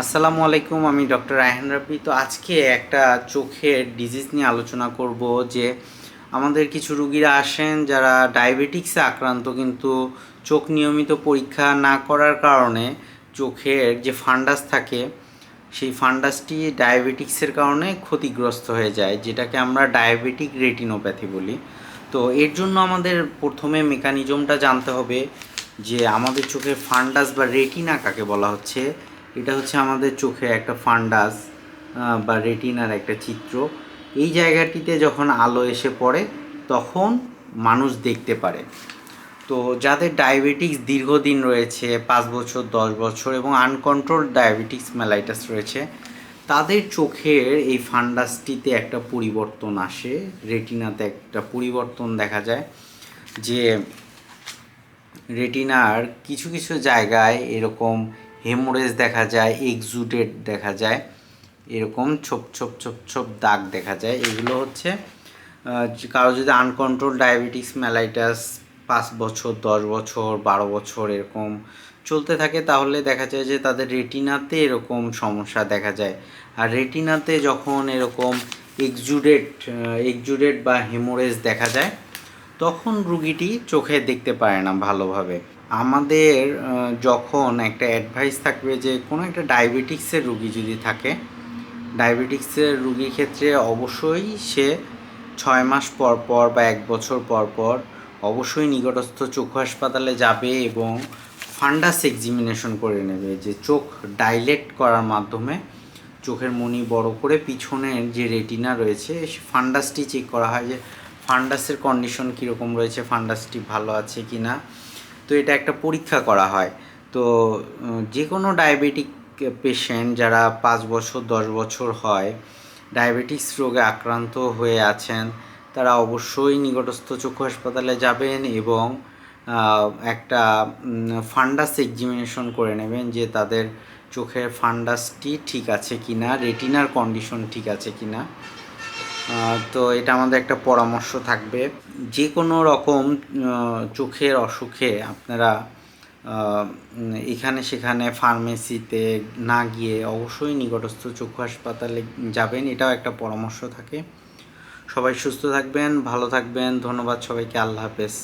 আসসালামু আলাইকুম, আমি ডক্টর রায়হান রাব্বি। তো আজকে একটা চোখের ডিজিজ নিয়ে আলোচনা করব যে আমাদের কিছু রুগীরা আসেন যারা ডায়াবেটিক্সে আক্রান্ত, কিন্তু চোখ নিয়মিত পরীক্ষা না করার কারণে চোখের যে ফান্ডাস থাকে, সেই ফান্ডাসটি ডায়াবেটিক্সের কারণে ক্ষতিগ্রস্ত হয়ে যায়, যেটাকে আমরা ডায়াবেটিক রেটিনোপ্যাথি বলি। তো এর জন্য আমাদের প্রথমে মেকানিজমটা জানতে হবে যে আমাদের চোখের ফান্ডাস বা রেটিনা কাকে বলা হচ্ছে। এটা হচ্ছে আমাদের চোখে একটা ফান্ডাস বা রেটিনার একটা চিত্র। এই জায়গাটিতে যখন আলো এসে পড়ে, তখন মানুষ দেখতে পারে। তো যাদের ডায়াবেটিক্স দীর্ঘদিন রয়েছে, পাঁচ বছর, দশ বছর এবং আনকন্ট্রোল ডায়াবেটিক্স মেলাইটাস রয়েছে, তাদের চোখের এই ফান্ডাসটিতে একটা পরিবর্তন আসে। রেটিনাতে একটা পরিবর্তন দেখা যায় যে রেটিনার কিছু কিছু জায়গায় এরকম হেমোরেজ দেখা যায় এক্সুডেড দেখা যায়, এরকম ছোপ ছোপ ছোপ ছোপ দাগ দেখা যায়। এগুলো হচ্ছে কারও যদি আনকন্ট্রোল ডায়াবেটিস মেলাইটাস পাঁচ বছর, দশ বছর, বারো বছর এরকম চলতে থাকে, তাহলে দেখা যায় যে তাদের রেটিনাতে এরকম সমস্যা দেখা যায়। আর রেটিনাতে যখন এরকম এক্সুডেড এক্সুডেড বা হেমোরেজ দেখা যায় তখন রুগীটি চোখে দেখতে পারে না ভালোভাবে। আমাদের যখন একটা অ্যাডভাইস থাকবে যে, কোনো একটা ডায়াবেটিক্সের রুগী যদি থাকে ডায়াবেটিক্সের রুগীর ক্ষেত্রে অবশ্যই সে ছয় মাস পর পর বা এক বছর পর পর অবশ্যই নিকটস্থ চক্ষু হাসপাতালে যাবে এবং ফান্ডাস এক্সামিনেশন করে নেবে। যে চোখ ডাইলেট করার মাধ্যমে চোখের মনি বড় করে পিছনের যে রেটিনা রয়েছে ফান্ডাসটি চেক করা হয় যে ফান্ডাসের কন্ডিশন কীরকম রয়েছে, ফান্ডাসটি ভালো আছে কি না তো এটা একটা পরীক্ষা করা হয়। তো যে কোনো ডায়াবেটিক পেশেন্ট যারা পাঁচ বছর, দশ বছর হয় ডায়াবেটিস রোগে আক্রান্ত হয়ে আছেন, তারা অবশ্যই নিকটস্থ চক্ষু হাসপাতালে যাবেন এবং একটা ফান্ডাস এক্সামিনেশন করে নেবেন যে তাদের চোখের ফান্ডাসটি ঠিক আছে কি না রেটিনার কন্ডিশন ঠিক আছে কি না তো এটা আমাদের একটা পরামর্শ থাকবে। যে কোনো রকম চোখের অসুখে আপনারা এখানে সেখানে ফার্মেসিতে না গিয়ে অবশ্যই নিকটস্থ চক্ষু হাসপাতালে যাবেন, এটাও একটা পরামর্শ থাকে। সবাই সুস্থ থাকবেন, ভালো থাকবেন, ধন্যবাদ সবাইকে, আল্লাহ হাফেজ।